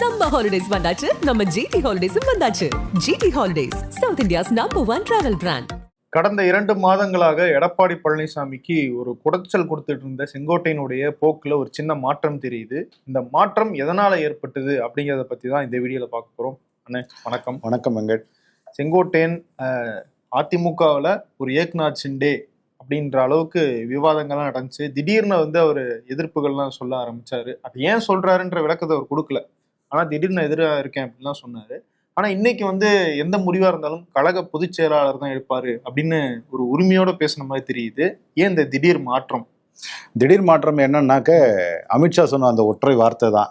Summer holidays வந்தாச்சு. நம்ம GT ஹாலிடேஸும் வந்தாச்சு. GT holidays south India's number one travel brand கடந்த இரண்டு மாதங்களாக எடப்பாடி பழனிசாமிக்கு ஒரு குடைச்சல் கொடுத்துட்டு இருந்த செங்கோட்டையினுடைய போக்குல ஒரு சின்ன மாற்றம் தெரியுது. இந்த மாற்றம் எதனால ஏற்பட்டது அப்படிங்கிறத பத்தி தான் இந்த வீடியோல பார்க்க போறோம். அண்ணே வணக்கம். வணக்கம் வெங்கட். செங்கோட்டையன் அதிமுகவுல ஒரு ஏக்நாத் சிண்டே அப்படின்ற அளவுக்கு விவாதங்கள்லாம் நடந்துச்சு. திடீர்னு வந்து அவர் எதிர்ப்புகள்லாம் சொல்ல ஆரம்பிச்சாரு. அது ஏன் சொல்றாருன்ற விளக்கத்தை அவர் கொடுக்கல. ஆனா திடீர்னு எதிராக இருக்கேன் அப்படின்லாம் சொன்னாரு. ஆனா இன்னைக்கு வந்து எந்த முடிவா இருந்தாலும் கழக பொதுச் செயலாளர் தான் எடுப்பாரு அப்படின்னு ஒரு உரிமையோட பேசுன மாதிரி தெரியுது. ஏன் இந்த திடீர் மாற்றம்? திடீர் மாற்றம் என்னன்னாக்க அமித்ஷா சொன்ன அந்த ஒற்றை வார்த்தை தான்.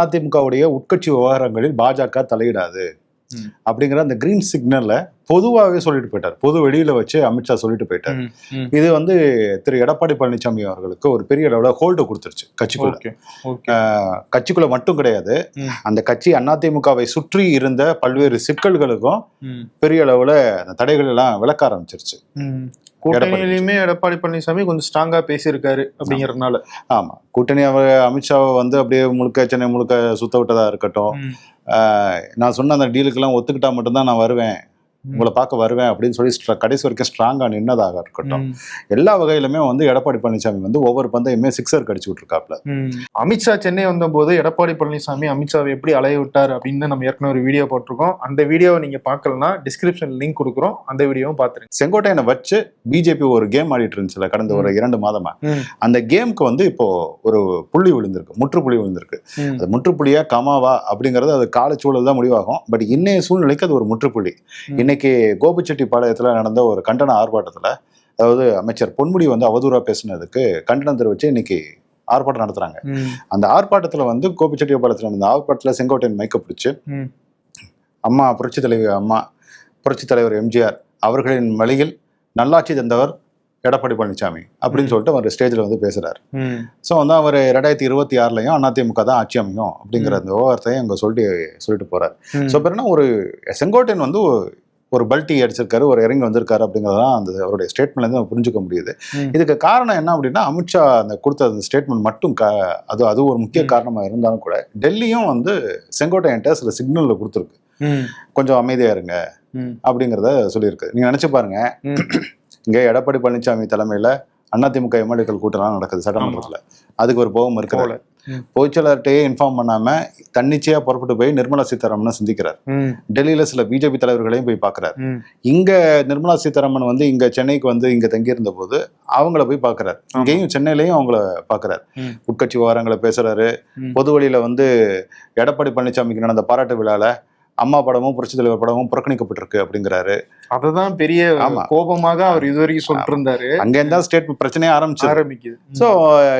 அதிமுகவுடைய உட்கட்சி விவகாரங்களில் பாஜக தலையிடாது. அப்படிங்கிற அந்த கிரீன் சிக்னல்ல பொதுவாகவே சொல்லிட்டு போயிட்டார். பொது வெளியில வச்சு அமித்ஷா சொல்லிட்டு போயிட்டார். இது வந்து திரு எடப்பாடி பழனிசாமி அவர்களுக்கு ஒரு பெரிய அளவுல ஹோல்டு கொடுத்துருச்சு கட்சிக்குள்ள. கட்சிக்குள்ள மட்டும் கிடையாது. அந்த கட்சி அதிமுகவை சுற்றி இருந்த பல்வேறு சிக்கல்களுக்கும் பெரிய அளவுல அந்த தடைகள் எல்லாம் விளக்க ஆரம்பிச்சிருச்சு. கூட்டணியிலுமே எடப்பாடி பழனிசாமி கொஞ்சம் ஸ்ட்ராங்கா பேசியிருக்காரு அப்படிங்கறதுனால. ஆமா. கூட்டணி அவர் அமித்ஷாவை வந்து அப்படியே முழுக்க சென்னை முழுக்க சுத்த விட்டதா இருக்கட்டும். நான் சொன்ன அந்த டீலுக்கெல்லாம் ஒத்துக்கிட்டா மட்டும்தான் நான் வருவேன். உங்களை பார்க்க வருவேன் அப்படின்னு சொல்லி கடைசி வரைக்கும் ஸ்ட்ராங்கா நின்னதாக இருக்கட்டும். எல்லா வகையிலுமே வந்து எடப்பாடி பழனிசாமி வந்து ஒவ்வொரு பந்தையுமே சிக்ஸர் கடிச்சு விட்டுருக்காப்ல. ம். அமித்ஷா சென்னை வந்தபோது எடப்பாடி பழனிசாமி அமித்ஷாவை எப்படி அலைய விட்டார் அப்படின்னு நம்ம ஏற்கனவே ஒரு வீடியோ போட்டிருக்கோம். அந்த வீடியோவை நீங்க பார்க்கலனா டிஸ்கிரிப்ஷன் லிங்க் கொடுக்குறோம். அந்த வீடியோவும் பாத்துருங்க செங்கோட்டையனை வச்சு பிஜேபி ஒரு கேம் ஆடிட்டு இருந்துச்சுல கடந்த ஒரு இரண்டு மாதமா. அந்த கேமுக்கு வந்து இப்போ ஒரு புள்ளி விழுந்திருக்கு முற்றுப்புள்ளி விழுந்திருக்கு. அது முற்றுப்புள்ளியா கமாவா அப்படிங்கிறது அது காலச்சூழல் தான் முடிவாகும். பட் இன்னைய சூழ்நிலைக்கு அது ஒரு முற்றுப்புள்ளி. இன்னைக்கு கோபிச்செட்டிப்பாளையத்துல நடந்த ஒரு கண்டன ஆர்ப்பாட்டத்துல அதாவது அமைச்சர் பொன்முடி வந்து அவதூறா பேசினதுக்கு கண்டனம் தெரிவிச்சு இன்னைக்கு ஆர்ப்பாட்டம் நடத்துறாங்க அந்த ஆர்ப்பாட்டத்துல வந்து கோபிச்செட்டிப்பாளையத்துல நடந்த ஆர்ப்பாட்டத்துல செங்கோட்டையன் மைக்க பிடிச்சு. அம்மா புரட்சி தலைவி அம்மா புரட்சி தலைவர் எம்ஜிஆர் அவர்களின் வழியில் நல்லாட்சி தந்தவர் எடப்பாடி பழனிசாமி அப்படின்னு. சொல்லிட்டு அவர் ஸ்டேஜ்ல வந்து பேசுறாரு ம், ஸோ வந்து அவர் ரெண்டாயிரத்தி இருபத்தி ஆறுலையும் அதிமுக தான் ஆட்சி அமையும் அப்படிங்கிற அந்த விவகாரத்தையும் அங்கே சொல்லிட்டு சொல்லிட்டு போறாரு ம். ஸோ பிறகு ஒரு செங்கோட்டையன் வந்து ஒரு பல்ட்டி அடிச்சிருக்காரு ஒரு இறங்கி வந்திருக்காரு அப்படிங்கிறதான் அந்த அவருடைய ஸ்டேட்மெண்ட்லேருந்து நம்ம புரிஞ்சுக்க முடியுது. இதுக்கு காரணம் என்ன அப்படின்னா அமித்ஷா அந்த கொடுத்த அந்த ஸ்டேட்மெண்ட் மட்டும் க அது அது ஒரு முக்கிய. காரணமாக இருந்தாலும் கூட டெல்லியும் வந்து செங்கோட்டையன்ட்ட சில சிக்னலில் கொடுத்துருக்கு. கொஞ்சம் அமைதியா இருங்க அப்படிங்கிறத சொல்லியிருக்கு. நீங்க நினைச்சு பாருங்க. இங்க எடப்பாடி பழனிசாமி தலைமையில அதிமுக எம்எல்ஏக்கள் கூட்டம்லாம் நடக்குது சட்டமன்றத்துல. அதுக்கு ஒரு போகம் போல. பொதுச்செயலாளர்கிட்டயே இன்ஃபார்ம் பண்ணாம தன்னிச்சையா புறப்பட்டு போய் நிர்மலா சீதாராமனை சந்திக்கிறார் டெல்லியில சில பிஜேபி தலைவர்களையும் போய் பார்க்கறார் ம். இங்க நிர்மலா சீதாராமன் வந்து இங்க சென்னைக்கு வந்து இங்க தங்கியிருந்த போது அவங்கள போய் பார்க்கறார் ஆமா. இங்கேயும் சென்னையிலயும் அவங்கள பார்க்கறார் ம். உட்கட்சி விவகாரங்களை பேசுறாரு. பொது வழியில வந்து எடப்பாடி பழனிசாமிக்கு நடந்த பாராட்டு விழால அம்மா படமும் புரட்சி தலைவர் படமும் புறக்கணிக்கப்பட்டிருக்கு அப்படிங்கிறாரு. அததான் பெரிய. கோபமாக அவர் இதுவரைக்கும் சொல்லிட்டு இருந்தாரு அங்க இருந்தா ஸ்டேட் பிரச்சனையே ஆரம்பிச்சு ஆரம்பிக்குது. ஸோ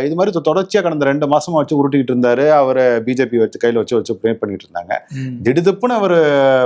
இது மாதிரி தொடர்ச்சியா கடந்த ரெண்டு மாசமா வச்சு உருட்டிக்கிட்டு இருந்தாரு. அவரை பிஜேபி வச்சு கையில வச்சு வச்சு ப்ரே பண்ணிட்டு இருந்தாங்க. திடுதுப்புன்னு அவர்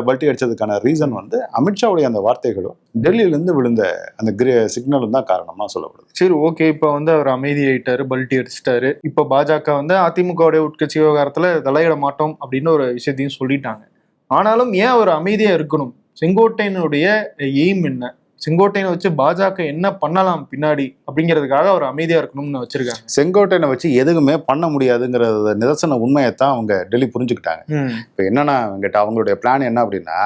பல்ட்டி அடிச்சதுக்கான ரீசன் வந்து அமித்ஷாவுடைய அந்த வார்த்தைகளும் டெல்லியில இருந்து விழுந்த அந்த கிரே சிக்னலும் தான் காரணமா சொல்லப்படுது. சரி ஓகே இப்ப வந்து அவர் அமைதியாயிட்டாரு பல்ட்டி அடிச்சிட்டாரு. இப்ப பாஜக வந்து அதிமுகவுடைய உட்கட்சி விவகாரத்துல தலையிட மாட்டோம் அப்படின்னு ஒரு விஷயத்தையும் சொல்லிட்டாங்க. ஆனாலும் ஏன் அவர் அமைதியாக இருக்கணும்? செங்கோட்டையனுடைய எய்ம் என்ன? செங்கோட்டையனை வச்சு பாஜக என்ன பண்ணலாம் பின்னாடி அப்படிங்கிறதுக்காக அவர் அமைதியா இருக்கணும்னு வச்சிருக்காங்க. செங்கோட்டையனை வச்சு எதுவுமே பண்ண முடியாதுங்கிற நிதர்சன உண்மையைத்தான் அவங்க டெல்லி புரிஞ்சுக்கிட்டாங்க. இப்போ என்னன்னா அவங்ககிட்ட அவங்களுடைய பிளான் என்ன அப்படின்னா.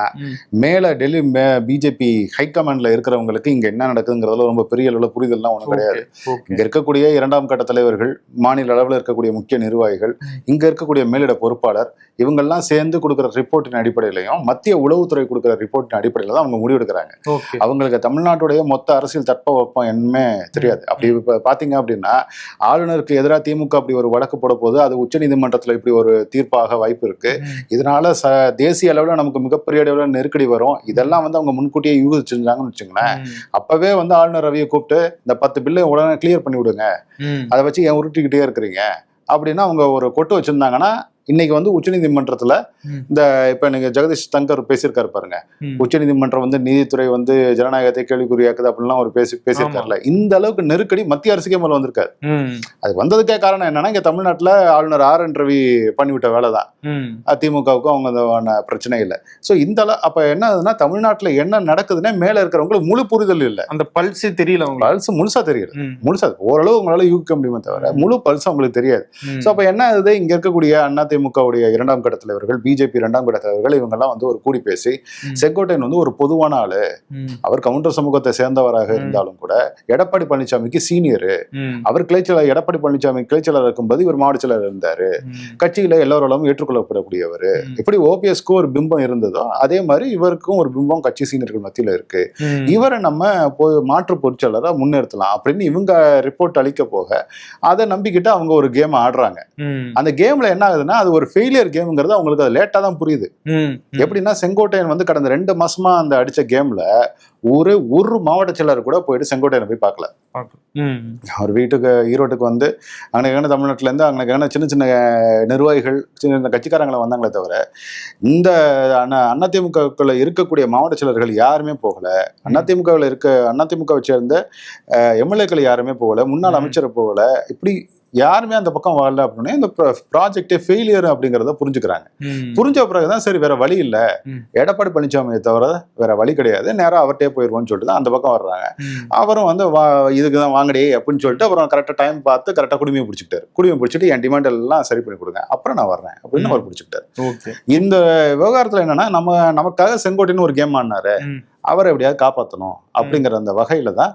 மேல டெல்லி பிஜேபி ஹைகமாண்ட்ல இருக்கிறவங்களுக்கு இங்க என்ன நடக்குதுங்கிறதுல ரொம்ப பெரிய அளவுல புரிதல்லாம் ஒன்றும் கிடையாது. இங்க இருக்கக்கூடிய இரண்டாம் கட்ட தலைவர்கள் மாநில அளவில் இருக்கக்கூடிய முக்கிய நிர்வாகிகள் இங்க இருக்கக்கூடிய மேலிட பொறுப்பாளர் இவங்கெல்லாம் சேர்ந்து கொடுக்குற ரிப்போர்ட்டின் அடிப்படையிலையும் மத்திய உளவுத்துறை கொடுக்குற ரிப்போர்ட்டின் அடிப்படையில தான் அவங்க முடிவெடுக்கிறாங்க. அவங்களுக்கு தமிழ்நாட்டுடைய மொத்த அரசியல் தட்பவெப்பம் என்னமே தெரியாது அப்படி இப்ப பாத்தீங்க அப்படின்னா ஆளுநருக்கு எதிராக திமுக அப்படி ஒரு வழக்கு போட போது அது உச்சநீதிமன்றத்துல இப்படி ஒரு தீர்ப்பாக வாய்ப்பு இருக்கு. இதனால ச தேசிய அளவுல நமக்கு மிகப்பெரிய அளவுல நெருக்கடி வரும் இதெல்லாம் வந்து அவங்க முன்கூட்டியே யூகிச்சிருந்தாங்கன்னு வச்சுங்களேன். அப்பவே வந்து ஆளுநர் ரவியை கூப்பிட்டு இந்த பத்து பில்லை உடனே கிளியர் பண்ணி விடுங்க. அதை வச்சு ஏன் உருட்டிக்கிட்டே இருக்கிறீங்க அப்படின்னு அவங்க ஒரு கொட்டு வச்சிருந்தாங்கன்னா இன்னைக்கு வந்து உச்சநீதிமன்றத்துல. இந்த இப்ப நீங்க ஜெகதீஷ் தங்கர் பேசியிருக்காரு பாருங்க. உச்சநீதிமன்றம் வந்து நீதித்துறை வந்து ஜனநாயகத்தை கேள்விக்குறியாக்குது அப்படின்லாம் ஒரு பேசி பேசியிருக்காருல இந்த அளவுக்கு நெருக்கடி மத்திய அரசுக்கே மேல வந்திருக்காரு. அது வந்ததுக்கே காரணம் என்னன்னா இங்க தமிழ்நாட்டுல ஆளுநர் ஆர் என் ரவி பண்ணிவிட்ட வேலை தான். ம். அதிமுகவுக்கும் அவங்க பிரச்சனை இல்லை. ஸோ இந்த அளவு அப்ப என்ன ஆகுதுன்னா தமிழ்நாட்டுல என்ன நடக்குதுன்னே மேல இருக்கிறவங்களுக்கு முழு புரிதல் இல்லை. அந்த பல்ஸே தெரியல பல்ஸ் முழுசா தெரியல. முழுசா ஓரளவு உங்களால யூகிக்க முடியுமே தவிர முழு பல்ஸ் அவங்களுக்கு தெரியாது. ஸோ அப்ப என்ன ஆகுது? இங்க இருக்கக்கூடிய அதிமுகவுடைய இரண்டாம் கட்ட தலைவர்கள் பிஜேபி இரண்டாம் கட்ட தலைவர்கள் இவங்கெல்லாம் வந்து ஒரு கூடி பேசி. செங்கோட்டையன் வந்து ஒரு பொதுவான ஆளு. அவர் கவுண்டர் சமூகத்தை சேர்ந்தவராக. இருந்தாலும் கூட எடப்பாடி பழனிசாமிக்கு சீனியர். அவர் கிளைச்சலர் எடப்பாடி பழனிசாமி கிளைச்சலர் இருக்கும்போது இவர் மாவட்ட செயலர் இருந்தாரு. கட்சியில எல்லோராலும் ஏற்றுக்கொள்ளப்படக்கூடியவர். எப்படி ஓபிஎஸ்க்கு ஒரு பிம்பம் இருந்ததோ அதே மாதிரி இவருக்கும் ஒரு பிம்பம் கட்சி சீனியர்கள் மத்தியில இருக்கு. இவரை நம்ம மாற்று பொருட்சாளராக முன்னிறுத்தலாம். அப்படின்னு இவங்க ரிப்போர்ட் அளிக்க போக அதை நம்பிக்கிட்டு அவங்க ஒரு கேம் ஆடுறாங்க. அந்த கேம்ல என்ன ஆகுதுன்னா அது ஒரு ஃபெயிலியர் கேம்ங்கிறது அவங்களுக்கு அது லேட்டா தான் புரியுது. எப்படின்னா செங்கோட்டையன் வந்து கடந்த ரெண்டு மாசமா அந்த அடிச்ச கேம்ல ஒரு ஒரு மாவட்ட செயலர் கூட போயிட்டு செங்கோட்டையனை போய் பார்க்கல. அவர் வீட்டுக்கு ஈரோட்டுக்கு வந்து அங்கே தமிழ்நாட்டுல இருந்து அங்கே சின்ன சின்ன நிர்வாகிகள் சின்ன சின்ன கட்சிக்காரங்களை வந்தாங்களே தவிர இந்த அண்ணா அதிமுகக்குள்ள இருக்கக்கூடிய மாவட்ட செயலர்கள் யாருமே போகல. அதிமுகவில் இருக்க அதிமுகவை சேர்ந்த எம்எல்ஏக்கள் யாருமே போகல. முன்னாள். அமைச்சர் போகல. இப்படி யாருமே அந்த பக்கம் வரல அப்படின்னா இந்த ப்ராஜெக்டே ஃபெயிலியர் அப்படிங்கிறத புரிஞ்சுக்கிறாங்க. புரிஞ்ச பிறகுதான் சரி வேற வழி இல்ல. எடப்பாடி பழனிசாமியை தவிர வேற வழி கிடையாது நேரா அவர்கிட்டயே போயிருவோம்னு சொல்லிட்டு தான் அந்த பக்கம் வர்றாங்க. அவரும் வந்து வா இதுக்கு தான் வாங்கடி அப்படின்னு சொல்லிட்டு அப்புறம் கரெக்டாக டைம் பார்த்து கரெக்டாக குடுமையை பிடிச்சிக்கிட்டாரு குடுமையை பிடிச்சிட்டு என் டிமாண்ட் எல்லாம் சரி பண்ணி கொடுங்க அப்புறம் நான் வர்றேன் அப்படின்னு. அவர் பிடிச்சிக்கிட்டாரு ஓகே இந்த விவகாரத்துல என்னன்னா நம்ம நமக்காக செங்கோட்டைன்னு ஒரு கேம் ஆடினாரு ம். அவரை எப்படியாவது காப்பாற்றணும் அப்படிங்கிற அந்த வகையில தான்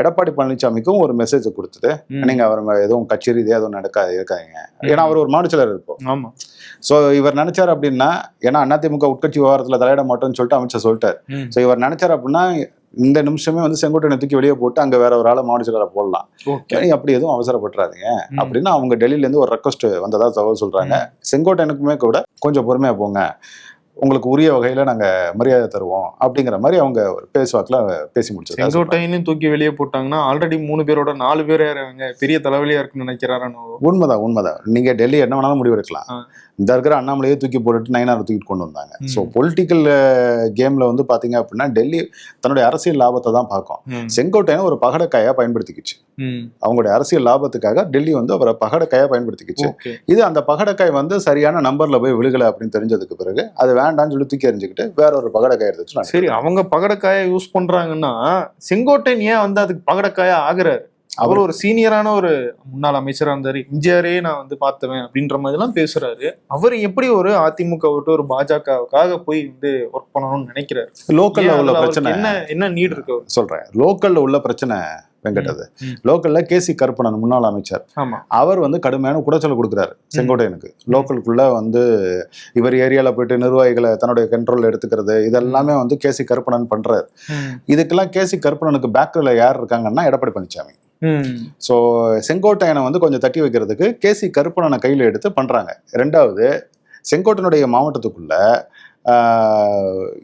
எடப்பாடி பழனிசாமிக்கும் ஒரு மெசேஜ் கொடுத்துட்டு. நீங்க அவர் எதுவும் கட்சி ரீதியாக எதுவும் நடக்காது இருக்காங்க ஏன்னா அவர் ஒரு மாநிலர் இருப்போம் ஆமா. ஸோ இவர் நினைச்சார் அப்படின்னா ஏன்னா அதிமுக உட்கட்சி விவகாரத்தில் தலையிட மாட்டோம்னு சொல்லிட்டு அமைச்சர் சொல்லிட்டார். ஸோ இவர் நினைச்சார் அப்படின்னா இந்த நிமிஷமே வந்து செங்கோட்டையனை தூக்கி வெளியே போட்டு அங்க வேற ஒரு ஆளை மாவட்ட போடலாம். அப்படி எதுவும் அவசரப்பட்டுறாதீங்க. அப்படின்னு அவங்க டெல்லியில இருந்து ஒரு ரெக்வஸ்ட் வந்ததா தகவல் சொல்றாங்க. செங்கோட்டையனுக்குமே கூட கொஞ்சம் பொறுமையா போங்க. உங்களுக்கு உரிய வகையில நாங்க மரியாதை தருவோம் அப்படிங்கிற மாதிரி அவங்க பேசுவாக்குல பேசி முடிச்சது செங்கோட்டையிலும் தூக்கி வெளியே போட்டாங்கன்னா ஆல்ரெடி மூணு பேரோட நாலு பேர் அவங்க பெரிய தலைவலியா இருக்குன்னு நினைக்கிறாரோ உண்மைதான் உண்மைதான். நீங்க டெல்லி என்ன வேணாலும் முடிவு எடுக்கலாம். இந்த இருக்கிற அண்ணாமலையே தூக்கி போட்டுட்டு நயனாரை தூக்கிட்டு கொண்டு வந்தாங்க. ஸோ பொலிட்டிக்கல் கேம்ல வந்து பாத்தீங்க அப்படின்னா டெல்லி தன்னுடைய அரசியல் லாபத்தை தான் பார்க்கும். செங்கோட்டையனை ஒரு பகடக்காயா பயன்படுத்திக்கிச்சு. அவங்களுடைய அரசியல் லாபத்துக்காக டெல்லி வந்து அவரை பகடக்காயா பயன்படுத்திக்கிச்சு. இது அந்த பகடக்காய் வந்து சரியான நம்பர்ல போய் விழுகல அப்படின்னு தெரிஞ்சதுக்கு பிறகு அது வேண்டாம்னு சொல்லி தூக்கி எறிஞ்சுக்கிட்டு வேற ஒரு பகடக்காய் எடுத்து வச்சு சரி அவங்க பகடக்காயை யூஸ் பண்றாங்கன்னா செங்கோட்டையன் ஏன் வந்து அதுக்கு பகடக்காயா ஆகுறாரு? அவர் ஒரு சீனியரான ஒரு முன்னாள் அமைச்சரா இருந்தாரு. எம்ஜிஆரே நான் வந்து பார்த்தவன் அப்படின்ற மாதிரி எல்லாம் பேசுறாரு. அவர் எப்படி ஒரு அதிமுக விட்டு ஒரு பாஜகவுக்காக போய் வந்து ஒர்க் பண்ணணும்னு நினைக்கிறாரு? லோக்கல்ல உள்ள பிரச்சனை. என்ன என்ன நீட் இருக்கு? சொல்றேன். லோக்கல்ல உள்ள பிரச்சனை வெங்கடது. ம். லோக்கல்ல கேசி கருப்பணன் முன்னாள் அமைச்சர். அவர் வந்து கடுமையான குடைச்சல் கொடுக்குறாரு செங்கோட்டையனுக்கு. லோக்கலுக்குள்ள வந்து இவர் ஏரியால போயிட்டு நிர்வாகிகளை தன்னுடைய கண்ட்ரோல் எடுத்துக்கிறது இதெல்லாமே வந்து கேசி கருப்பணன் பண்றாரு. இதுக்கெல்லாம் கேசி கருப்பணனுக்கு பேக்ல யார் இருக்காங்கன்னா எடப்பாடி பழனிசாமி ஸோ செங்கோட்டையனை வந்து கொஞ்சம் தட்டி வைக்கிறதுக்கு கேசி கருப்பணனை கையில் எடுத்து பண்றாங்க. ரெண்டாவது செங்கோட்டையனுடைய மாவட்டத்துக்குள்ள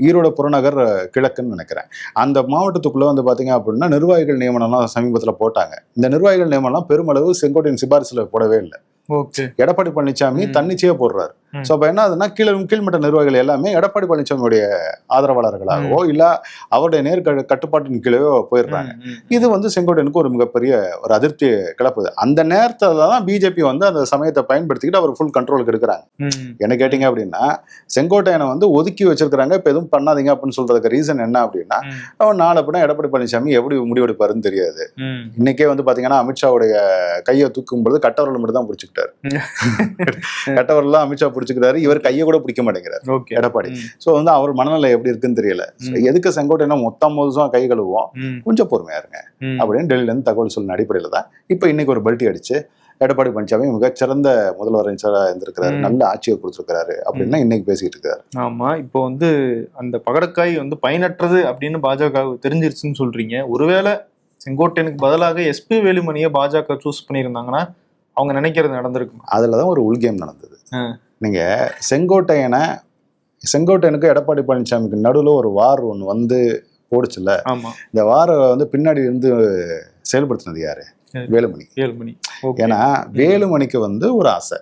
ஈரோடு புறநகர் கிழக்குன்னு நினைக்கிறேன். அந்த மாவட்டத்துக்குள்ள வந்து பாத்தீங்க அப்படின்னா நிர்வாகிகள் நியமனம்லாம் சமீபத்தில் போட்டாங்க. இந்த நிர்வாகிகள் நியமனம் பெருமளவு செங்கோட்டையின் சிபாரிசுல போடவே இல்லை. எடப்பாடி பழனிசாமி. தன்னிச்சையா போடுறாரு. ஸோ அப்போ என்ன ஆகுதுன்னா கீழே கீழ்மட்ட நிர்வாகிகள் எல்லாமே எடப்பாடி பழனிசாமியுடைய ஆதரவாளர்களாகவோ இல்ல அவருடைய நேர் கட்டுப்பாட்டின் கீழேயோ போயிடுறாங்க. இது வந்து செங்கோட்டையனுக்கு ஒரு மிகப்பெரிய ஒரு அதிருப்தி கிளப்புது. அந்த நேரத்துல தான் பிஜேபி வந்து அந்த சமயத்தை பயன்படுத்திக்கிட்டு அவர் ஃபுல் கண்ட்ரோலுக்கு எடுக்கிறாங்க. என்ன கேட்டிங்க அப்படின்னா செங்கோட்டையனை வந்து ஒதுக்கி வச்சிருக்கிறாங்க. இப்போ எதுவும் பண்ணாதீங்க அப்படின்னு சொல்றதுக்கு ரீசன் என்ன அப்படின்னா அவன் நாளை அப்படின்னா எடப்பாடி பழனிசாமி எப்படி முடிவெடுப்பாருன்னு தெரியாது. இன்னைக்கே வந்து பாத்தீங்கன்னா அமித்ஷாவுடைய கையை தூக்கும் பொழுது கட்டவரல் மட்டும் தான் பிடிச்சிக்கிட்டாரு கட்டவரலாம் அமித்ஷா பிடிச்சிக்கிறாரு. இவர் கையை கூட பிடிக்க மாட்டேங்கிறார். ஓகே எடப்பாடி. ஸோ வந்து அவர் மனநிலை எப்படி இருக்குன்னு தெரியல. எதுக்கு செங்கோட்டையனை மொத்தம் முழுசும் கை கழுவோம் கொஞ்சம் பொறுமையா இருங்க. அப்படின்னு டெல்லியில இருந்து தகவல் சொல்லின அடிப்படையில தான். இப்போ இன்னைக்கு ஒரு பல்ட்டி அடிச்சு எடப்பாடி பழனிசாமி மிகச்சிறந்த முதலமைச்சராக இருந்திருக்கிறாரு. ம். நல்ல ஆட்சியை கொடுத்திருக்கிறாரு அப்படின்னு இன்னைக்கு பேசிட்டு இருக்காரு. ஆமா. இப்போ வந்து அந்த பகடக்காய் வந்து பயனற்றது அப்படின்னு பாஜக தெரிஞ்சிருச்சுன்னு சொல்றீங்க. ஒருவேளை செங்கோட்டையனுக்கு பதிலாக எஸ்பி வேலுமணியை பாஜக சூஸ் பண்ணியிருந்தாங்கன்னா அவங்க நினைக்கிறது நடந்திருக்குமா? அதுல தான் ஒரு உள்கேம் நடந்தது. ஆ. நீங்க செங்கோட்டையனை செங்கோட்டையனுக்கு எடப்பாடி பழனிசாமிக்கு நடுவில் ஒரு வார் ஒன்று வந்து போடுச்சுல்ல? ஆமா. இந்த வாரை வந்து பின்னாடி இருந்து செயல்படுத்தினது யாரு? வேலுமணி. ஏழு மணி ஓகே. ஏன்னா வேலுமணிக்கு வந்து ஒரு ஆசை.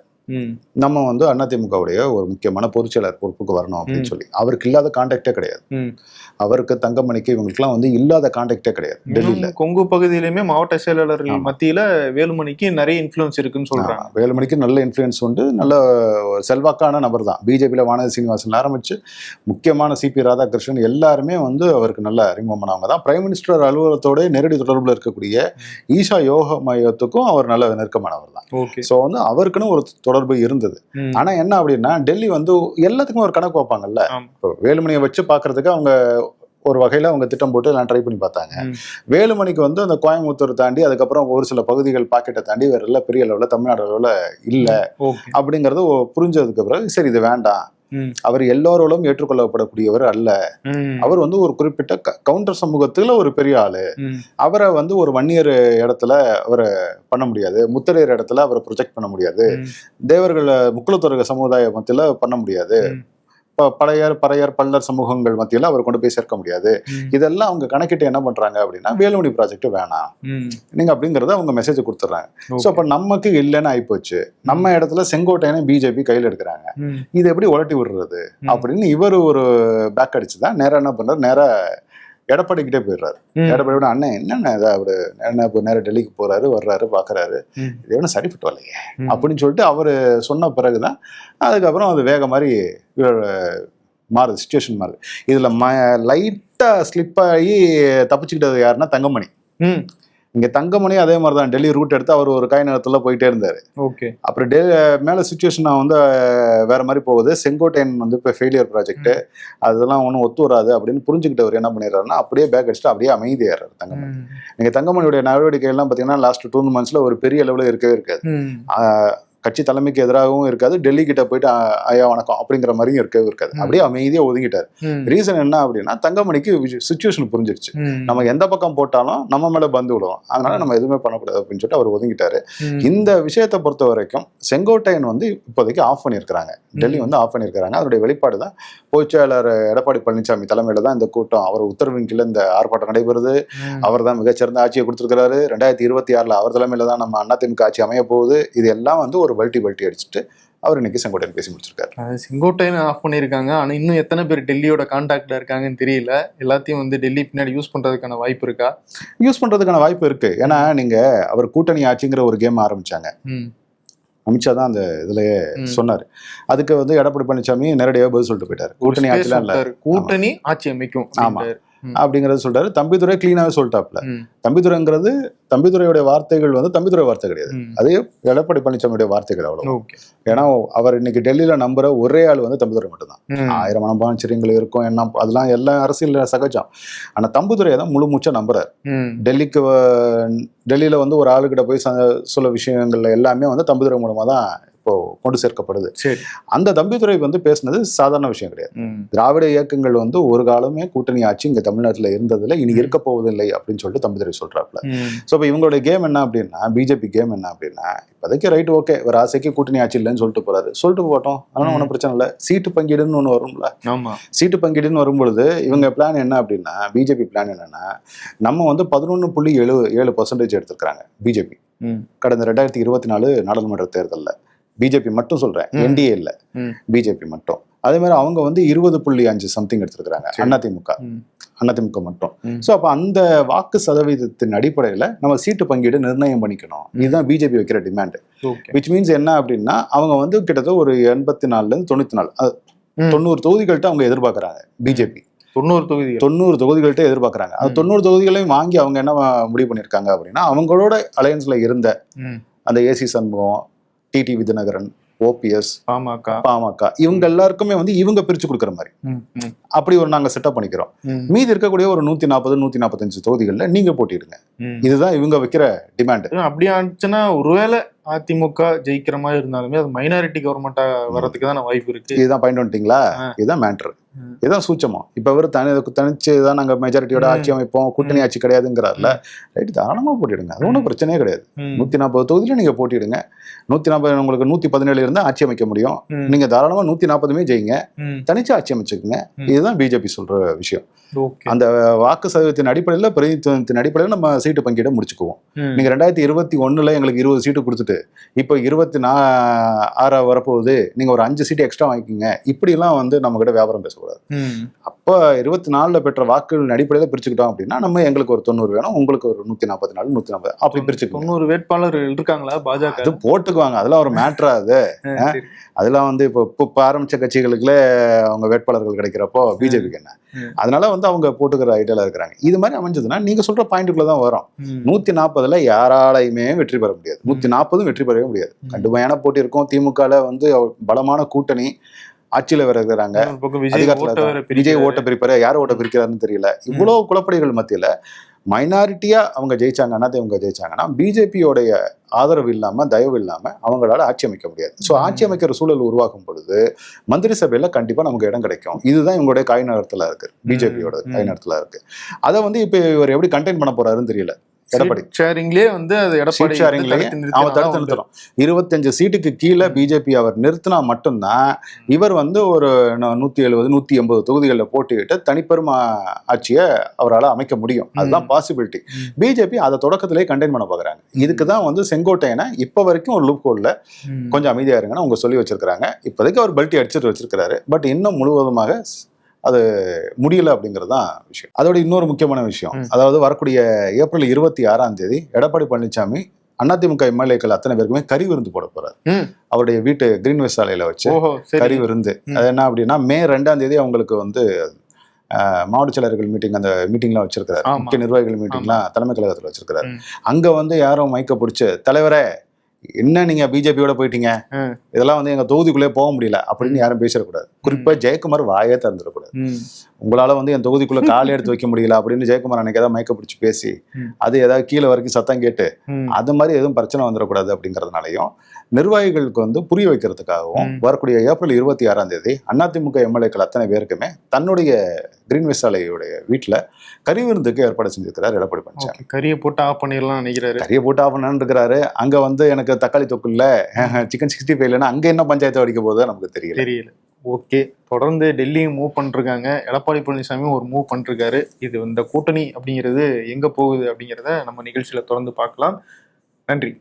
நம்ம வந்து அதிமுகவுடைய ஒரு முக்கியமான பொதுச்செயலர் பொறுப்புக்கு வரணும் அப்படின்னு. சொல்லி. அவருக்கு இல்லாத கான்டாக்டே கிடையாது. அவருக்கு தங்கமணிக்கு இவங்களுக்குலாம் வந்து இல்லாத கான்டாக்டே கிடையாது. டெல்லியில. கொங்கு பகுதியிலுமே மாவட்ட செயலாளர்கள். மத்தியில வேலுமணிக்கு நிறைய இன்ஃபுளுன்ஸ் இருக்குன்னு சொல்றாங்க. வேலுமணிக்கு நல்ல இன்ஃப்ளூயன்ஸ் உண்டு. நல்ல செல்வாக்கான நபர் தான். பிஜேபியில் வானதி சீனிவாசன் ஆரம்பிச்சு முக்கியமான சிபி ராதாகிருஷ்ணன் எல்லாருமே வந்து அவருக்கு நல்ல அறிமுகமானவங்க தான். பிரைம் மினிஸ்டர் அலுவலகத்தோட நேரடி தொடர்பில் இருக்கக்கூடிய ஈஷா யோக மையத்துக்கும் அவர் நல்ல நெருக்கமானவர் தான். ஸோ வந்து அவருக்குன்னு ஒரு தொடர்பு தொடர்பு இருந்தது. ஆனா என்ன அப்படின்னா டெல்லி வந்து எல்லாத்துக்குமே ஒரு கணக்கு வைப்பாங்கல்ல. வேலுமணியை வச்சு பார்க்கறதுக்கு அவங்க ஒரு வகையில அவங்க திட்டம் போட்டு எல்லாம் ட்ரை பண்ணி பார்த்தாங்க. வேலுமணிக்கு வந்து அந்த கோயம்புத்தூர் தாண்டி அதுக்கப்புறம் ஒரு சில பகுதிகள் பாக்கெட்டை தாண்டி வேற எல்லாம் பெரிய அளவுல தமிழ்நாடு அளவுல இல்ல. அப்படிங்கறது புரிஞ்சதுக்கு பிறகு சரி இது வேண்டாம். அவர் எல்லோரோடும் ஏற்றுக்கொள்ளப்படக்கூடியவர் அல்ல. அவர் வந்து ஒரு குறிப்பிட்ட கவுண்டர் சமூகத்துல ஒரு பெரிய ஆளு. அவரை வந்து ஒரு வன்னியர் இடத்துல அவரை பண்ண முடியாது. முத்தரையர் இடத்துல அவரை ப்ரொஜெக்ட் பண்ண முடியாது. தேவர்கள் முக்குலத்தொர்க சமுதாய மத்தியில பண்ண முடியாது. பழையர் பறையர் பல்லர் சமூகங்கள் மத்தியில அவர் கொண்டு போய் சேர்க்க முடியாது. இதெல்லாம் அவங்க கணக்கிட்டு என்ன பண்றாங்க அப்படின்னா வேலுமணி ப்ராஜெக்ட் வேணாம். நீங்க அப்படிங்கறத அவங்க மெசேஜ் கொடுத்துட்றாங்க ஸோ. அப்ப நமக்கு இல்லைன்னு ஆயிப்போச்சு நம்ம இடத்துல செங்கோட்டையனை பிஜேபி கையில் எடுக்கிறாங்க. இது எப்படி உலட்டி விடுறது. அப்படின்னு இவர் ஒரு பேக் அடிச்சு தான் நேரா என்ன பண்றாரு நேரா எடப்பாடிக்கிட்டே போயிடுறாரு ம். எடப்பாடியோட அண்ணன் என்னென்ன இதை அவரு என்ன இப்போ நேரம் டெல்லிக்கு போறாரு வர்றாரு பாக்குறாரு. இது ஒன்றும் சரிப்பட்டு வரலையே. அப்படின்னு சொல்லிட்டு அவர் சொன்ன பிறகுதான் அதுக்கப்புறம் அது வேக மாதிரி மாறுது சுச்சுவேஷன் மாறுது இதுல ம லைட்டா ஸ்லிப் ஆகி தப்பிச்சுக்கிட்டது யாருன்னா தங்கமணி. இங்க தங்கமணி அதே மாதிரி தான் டெல்லி ரூட் எடுத்து அவர் ஒரு காய் நேரத்துல போயிட்டே இருந்தாரு. ஓகே. அப்புறம் டே மேல சுச்சுவேஷன் வந்து வேற மாதிரி போகுது. செங்கோட்டையன் வந்து இப்போ ஃபெயிலியர் ப்ராஜெக்ட் அதெல்லாம் ஒன்றும் ஒத்து வராது அப்படின்னு புரிஞ்சுக்கிட்டவர் என்ன பண்ணிடுறாருன்னா அப்படியே பேக் அடிச்சுட்டு அப்படியே அமைதியாகிறார் தங்கமணி. நீங்க தங்கமணியுடைய நடவடிக்கை எல்லாம் பாத்தீங்கன்னா லாஸ்ட் டூ மந்த்ஸ்ல ஒரு பெரிய லெவலில் இருக்கவே இருக்காது. கட்சி தலைமைக்கு எதிராகவும் இருக்காது டெல்லி கிட்ட போயிட்டு ஐயா வணக்கம் அப்படிங்கிற மாதிரியும் இருக்கவே இருக்காது. அப்படியே அமைதியா ஒதுங்கிட்டார். ரீசன் என்ன அப்படின்னா தங்கமணிக்கு சுச்சுவேஷன் புரிஞ்சிருச்சு. நம்ம எந்த பக்கம் போட்டாலும் நம்ம மேல பந்து விடுவோம் அதனால நம்ம எதுவுமே பண்ணக்கூடாது அப்படின்னு சொல்லிட்டு அவர் ஒதுங்கிட்டாரு. இந்த விஷயத்தை பொறுத்த வரைக்கும் செங்கோட்டையன் வந்து இப்போதைக்கு ஆஃப் பண்ணியிருக்கிறாங்க. டெல்லி வந்து ஆஃப் பண்ணியிருக்கிறாங்க. அதனுடைய வெளிப்பாடு தான் பொதுச்செயலாளர் எடப்பாடி பழனிசாமி தலைமையில தான் இந்த கூட்டம் அவர் உத்தரவின் கீழே இந்த ஆர்ப்பாட்டம் நடைபெறுது. அவர் தான் மிகச்சிறந்த ஆட்சியை கொடுத்துருக்கிறாரு. ரெண்டாயிரத்தி இருபத்தி ஆறுல அவர் தலைமையில தான் நம்ம அதிமுக ஆட்சி அமைய போகுது. இது எல்லாம் வந்து ஒரு பல்ட்டி பல்ட்டி அடிச்சுட்டு அவர் இன்னைக்கு செங்கோட்டையன் பேசி முடிச்சிருக்காரு. செங்கோட்டையன் ஆஃப் பண்ணியிருக்காங்க. ஆனா இன்னும் எத்தனை பேர் டெல்லியோட கான்டாக்ட்ல இருக்காங்கன்னு தெரியல. எல்லாத்தையும் வந்து டெல்லி பின்னாடி யூஸ் பண்றதுக்கான வாய்ப்பு இருக்கா? யூஸ் பண்றதுக்கான வாய்ப்பு இருக்கு. ஏன்னா நீங்க அவர் கூட்டணி ஆட்சிங்கிற ஒரு கேம் ஆரம்பிச்சாங்க. ம். அமித்ஷா தான் அந்த இதுலயே. சொன்னாரு. அதுக்கு வந்து எடப்பாடி பழனிசாமி நேரடியாக பதில் சொல்லிட்டு போயிட்டாரு. ஒரு கூட்டணி ஆட்சிலாம் இல்ல. கூட்டணி ஆட்சி அமைக்கும் ஆமா. அப்படிங்கறத சொல்றாரு. தம்பிதுரை கிளீனாவே சொல்லிட்டாப்ல. தம்பிதுரைங்கிறது தம்பிதுரையுடைய வார்த்தைகள் வந்து தம்பிதுரை வார்த்தை கிடையாது. அது எடப்பாடி பழனிசாமியுடைய வார்த்தைகள் அவ்வளவு ஏன்னா அவர் இன்னைக்கு டெல்லியில நம்புற ஒரே ஆள் வந்து தம்பிதுரை மட்டும்தான். ஆயிரம் மனப்பாஞ்சரியங்கள் இருக்கும் என்ன அதெல்லாம் எல்லாம் அரசியல் சகஜம். ஆனா தம்பிதுரையை தான் முழு மூச்சா நம்புறாரு. டெல்லிக்கு டெல்லியில வந்து ஒரு ஆளுகிட்ட போய் ச- சொல்ல விஷயங்கள்ல எல்லாமே வந்து தம்பிதுரை மூலமா தான் இப்போ கொண்டு சேர்க்கப்படுது. சரி. அந்த தம்பிதுரை வந்து பேசுனது சாதாரண விஷயம் கிடையாது. திராவிட இயக்கங்கள் வந்து ஒரு காலமே கூட்டணி ஆட்சி இங்க தமிழ்நாட்டுல இருந்ததுல இனி இருக்க போவதில்லை அப்படின்னு சொல்லிட்டு தம்பிதுரை சொல்றாப்ல ம். ஸோ இப்போ இவங்களுடைய கேம் என்ன அப்படின்னா பிஜேபி கேம் என்ன அப்படின்னா இப்போதைக்கு ரைட் ஓகே ஒரு ஆசைக்கு கூட்டணி ஆட்சி இல்லைன்னு சொல்லிட்டு போறாரு. சொல்லிட்டு போட்டோம் அதனால ஒன்றும் பிரச்சனை இல்லை. சீட்டு பங்கீடுன்னு ஒன்று வரும்ல. சீட்டு பங்கீடுன்னு வரும்பொழுது இவங்க பிளான் என்ன அப்படின்னா பிஜேபி பிளான் என்னன்னா நம்ம வந்து பதினொன்று புள்ளி ஏழு ஏழு பர்சன்டேஜ் எடுத்திருக்கிறாங்க பிஜேபி. கடந்த ரெண்டாயிரத்தி இருபத்தி நாலு நாடாளுமன்ற தேர்தலில். பிஜேபி மட்டும் சொல்றேன். என்டிஏ இல்லை. பிஜேபி மட்டும் அதே மாதிரி அவங்க வந்து இருபது புள்ளி அஞ்சு சம்திங் எடுத்திருக்கிறாங்க. அதிமுக. அதிமுக மட்டும். ஸோ அப்போ அந்த வாக்கு சதவீதத்தின் அடிப்படையில் நம்ம சீட்டு பங்கீடு நிர்ணயம் பண்ணிக்கணும் இதுதான் பிஜேபி வைக்கிற டிமாண்ட் விச் மீன்ஸ் என்ன அப்படின்னா அவங்க வந்து கிட்டத்தட்ட ஒரு எண்பத்தி நாலுல இருந்து தொண்ணூத்தி நாலு. தொண்ணூறு தொகுதிகள்கிட்ட அவங்க எதிர்பார்க்கறாங்க பிஜேபி தொண்ணூறு தொகுதிகள் தொண்ணூறு தொகுதிகள்கிட்ட எதிர்பார்க்கறாங்க ம். தொண்ணூறு தொகுதிகளையும் வாங்கி அவங்க என்ன முடிவு பண்ணியிருக்காங்க அப்படின்னா அவங்களோட அலையன்ஸ்ல இருந்த. அந்த AC Shanmugam TT Dhinakaran OPS PMK PMK இவங்க எல்லாருக்குமே வந்து இவங்க பிரிச்சு கொடுக்குற மாதிரி. அப்படி ஒரு நாங்க செட்டப் பண்ணிக்கிறோம். மீதி இருக்கக்கூடிய ஒரு நூத்தி நாற்பது நூத்தி நாற்பத்தஞ்சு தொகுதிகள்ல நீங்க போட்டிடுங்க. இதுதான் இவங்க வைக்கிற டிமாண்ட் அப்படி ஆச்சுன்னா ஒருவேளை அதிமுக ஜெயிக்கிற மாதிரி இருந்தாலுமே அது மைனாரிட்டி கவர்மெண்டா வர்றதுக்கு தானே வாய்ப்பு இருக்கு இதுதான் பாயிண்ட் வந்துட்டீங்களா. இதுதான் மேட்ரு. இதுதான் சூச்சமம் இப்ப இவர் தனி தனிச்சு தான் நாங்க மெஜாரிட்டியோட. ஆட்சி அமைப்போம் கூட்டணி ஆட்சி கிடையாதுங்கிறாருல. ரைட் தாராளமா போட்டிடுங்க அது ஒன்றும் பிரச்சனையே கிடையாது. நூத்தி நாற்பது தொகுதியில நீங்க போட்டிடுங்க நூத்தி நாற்பது உங்களுக்கு நூத்தி பதினேழு இருந்தா ஆட்சி அமைக்க முடியும். நீங்க தாராளமா நூத்தி நாற்பதுமே ஜெயிங்க. தனிச்சு ஆட்சி அமைச்சுக்குங்க. இதுதான் பிஜேபி சொல்ற விஷயம். அந்த வாக்கு சதவீதத்தின் அடிப்படையில பிரதிநிதித்துவத்தின் அடிப்படையில் நம்ம சீட்டு பங்கீட முடிச்சுக்குவோம். நீங்க ரெண்டாயிரத்தி இருபத்தி ஒண்ணுல எங்களுக்கு இருபது சீட்டு கொடுத்துட்டு இப்போ இருபத்தி நா ஆறா வரப்போகுது. நீங்க ஒரு அஞ்சு சீட்டு எக்ஸ்ட்ரா வாங்கிக்கிங்க. இப்படி எல்லாம் வந்து நம்ம கிட்ட வியாபாரம் பேச பேசக்கூடாது. அப்போ இருபத்தி நாலுல பெற்ற வாக்குகளின் அடிப்படையில் பிரிச்சுக்கிட்டோம் அப்படின்னா நம்ம எங்களுக்கு ஒரு தொண்ணூறு வேணும் உங்களுக்கு ஒரு நூத்தி நாற்பத்தி நாலு நூத்தி நாற்பது அப்படி பிரிச்சுக்கணும். தொண்ணூறு வேட்பாளர் இருக்காங்களா பாஜக? அது போட்டுக்குவாங்க. அதெல்லாம் ஒரு மேட்ரா அது. அதெல்லாம் வந்து இப்போ இப்போ ஆரம்பிச்ச கட்சிகளுக்குள்ளே அவங்க வேட்பாளர்கள் கிடைக்கிறப்போ பிஜேபிக்கு என்ன. அதனால வந்து அவங்க போட்டுக்கிற ஐடியால இருக்கிறாங்க. இது மாதிரி அமைஞ்சதுன்னா நீங்க சொல்ற பாயிண்ட்டுக்குள்ள தான் வரும். நூத்தி நாற்பதுல யாராலையுமே வெற்றி பெற முடியாது. நூத்தி நாற்பதும் வெற்றி பெறவே முடியாது. கடுமையான போட்டி இருக்கும். திமுகல வந்து பலமான கூட்டணி. ஆட்சியில வேற இருக்கிறாங்க. விஜய் ஓட்ட பிரிப்பாரு யார் ஓட்ட பிரிக்கிறாருன்னு தெரியல. இவ்வளவு குழப்படிகள் மத்தியில மைனாரிட்டியா அவங்க ஜெயிச்சாங்கன்னா இவங்க ஜெயிச்சாங்கன்னா பிஜேபியோடைய ஆதரவு இல்லாம தயவு இல்லாம அவங்களால ஆட்சி அமைக்க முடியாது. ஸோ ஆட்சி அமைக்கிற சூழல் உருவாகும் பொழுது மந்திரி சபையில கண்டிப்பா நமக்கு இடம் கிடைக்கும். இதுதான் இவங்களுடைய கை நகரத்துல இருக்கு. பிஜேபியோட ம். கை நகரத்துல இருக்கு. அதை வந்து இப்ப இவர் எப்படி கண்டெயின் பண்ண போறாருன்னு தெரியல. எடப்பாடி. ஷேரிங்லயே வந்து அது எடப்பாடி ஷேரிங்லயே அவன் தடுத்து நிறுத்தணும் இருபத்தஞ்சு சீட்டுக்கு கீழே பிஜேபி அவர் நிறுத்தினா மட்டும்தான் இவர் வந்து ஒரு நூத்தி எழுபது நூத்தி எண்பது தொகுதிகளில் போட்டியிட்டு தனிப்பெரும் ஆட்சியை அவரால் அமைக்க முடியும். அதுதான் பாசிபிலிட்டி. பிஜேபி அதை தொடக்கத்திலே கண்டெயின் பண்ண பாக்குறாங்க இதுக்கு தான் வந்து செங்கோட்டையனை இப்ப வரைக்கும் ஒரு லூப் ஹோல்ல. கொஞ்சம் அமைதியா இருங்கன்னு அவங்க சொல்லி வச்சிருக்காங்க இப்போதைக்கு அவர் பெல்ட்டி அடிச்சிட்டு வச்சிருக்காரு பட் இன்னும் முழுவதுமாக அது முடியல அப்படிங்கிறது தான் விஷயம் அதோட இன்னொரு முக்கியமான விஷயம். அதாவது வரக்கூடிய ஏப்ரல் இருபத்தி ஆறாம் தேதி எடப்பாடி பழனிசாமி அதிமுக எம்எல்ஏக்கள் அத்தனை பேருக்குமே கறி விருந்து போட போறாரு. அவருடைய வீட்டு கிரீன்வேஸ் சாலையில வச்சு கறி விருந்து. அது என்ன அப்படின்னா மே ரெண்டாம் தேதி அவங்களுக்கு வந்து மாவட்ட செயலர்கள் மீட்டிங் அந்த மீட்டிங்லாம் வச்சிருக்காரு ஆமா. முக்கிய நிர்வாகிகள் மீட்டிங்லாம் தலைமை கழகத்தில் வச்சிருக்காரு ம். அங்க வந்து யாரும் மைக்க பிடிச்சு தலைவரே என்ன நீங்க பிஜேபியோட போயிட்டீங்க. இதெல்லாம் வந்து எங்க தொகுதிக்குள்ளே போக முடியல அப்படின்னு யாரும் பேசிடக்கூடாது குறிப்பா ஜெயக்குமார் வாயே திறந்துடக்கூடாது. உங்களால வந்து என் தொகுதிக்குள்ள காலை எடுத்து வைக்க முடியல அப்படின்னு ஜெயக்குமார் அன்னைக்கு ஏதாவது மயக்க பிடிச்சி பேசி. அது ஏதாவது கீழே வரைக்கும் சத்தம் கேட்டு. அது மாதிரி எதுவும் பிரச்சனை வந்துடக்கூடாது அப்படிங்கறதுனாலையும் நிர்வாகிகளுக்கு வந்து புரிய வைக்கிறதுக்காகவும். வரக்கூடிய ஏப்ரல் இருபத்தி ஆறாம் தேதி அதிமுக எம்எல்ஏக்கள் அத்தனை பேருக்குமே தன்னுடைய கிரீன்வேஸ் சாலையுடைய வீட்டுல கறி விருந்துக்கு ஏற்பாடு செஞ்சிருக்கிறார் எடப்பாடி பழனிசாமி. கறியை போட்டு ஆஃப் பண்ணிடலாம் நினைக்கிறாரு. கறியை போட்டு ஆஃப் இருக்கிறாரு அங்க வந்து எனக்கு தக்காளி தொக்கு இல்ல. சிக்கன் சிக்ஸ்டி ஃபைவ் இல்லைன்னா அங்க என்ன பஞ்சாயத்து அடிக்க போகுது நமக்கு தெரியல. தெரியல. ஓகே தொடர்ந்து டெல்லியும் மூவ் பண்ணிருக்காங்க. எடப்பாடி பழனிசாமி ஒரு மூவ் பண்ணிருக்காரு. இது இந்த கூட்டணி அப்படிங்கிறது எங்க போகுது அப்படிங்கிறத நம்ம நிகழ்ச்சியில தொடர்ந்து பார்க்கலாம். நன்றி.